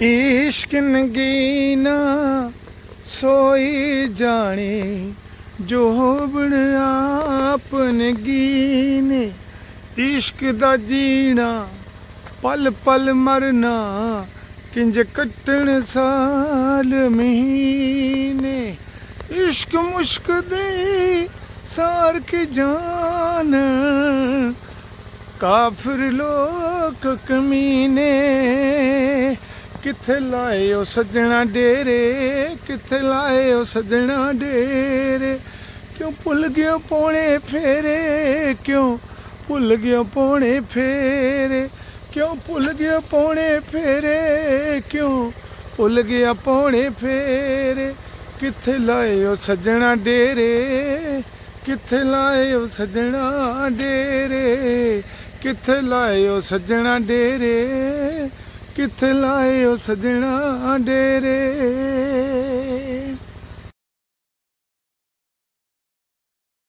ਇਸ਼ਕ ਨਗੀਨਾ ਸੋਈ ਜਾਣੇ, ਜੋ ਬਣ ਆਪ ਇਸ਼ਕ ਦਾ ਜੀਣਾ, ਪਲ ਪਲ ਮਰਨਾ, ਕਿੰਜ ਕੱਟਣ ਸਾਲ ਮਹੀਨੇ। ਇਸ਼ਕ ਮੁਸ਼ਕ ਦੇ ਸਾਰ ਕੇ ਜਾਨ, ਕਾਫਰ ਲੋਕ ਕਮੀਨੇ। ਕਿੱਥੇ ਲਾਏ ਉਹ ਸੱਜਣਾ ਡੇਰੇ? ਕਿੱਥੇ ਲਾਏ ਉਹ ਸੱਜਣਾ ਡੇਰੇ? ਕਿਉਂ ਭੁੱਲ ਗਿਆ ਪੌਣੇ ਫੇਰੇ? ਕਿਉਂ ਭੁੱਲ ਗਿਆ ਪੌਣੇ ਫੇਰੇ? ਕਿਉਂ ਭੁੱਲ ਗਿਆ ਪੌਣੇ ਫੇਰੇ? ਕਿਉਂ ਭੁੱਲ ਗਿਆ ਪੌਣੇ ਫੇਰੇ? ਕਿੱਥੇ ਲਾਏ ਉਹ ਸੱਜਣਾ ਡੇਰੇ? ਕਿੱਥੇ ਲਾਏ ਉਹ ਸੱਜਣਾ ਡੇਰੇ? ਕਿੱਥੇ ਲਾਏ ਉਹ ਸੱਜਣਾ ਡੇਰੇ? ਕਿੱਥੇ ਲਾਏ ਉਹ ਸੱਜਣਾ ਡੇਰੇ?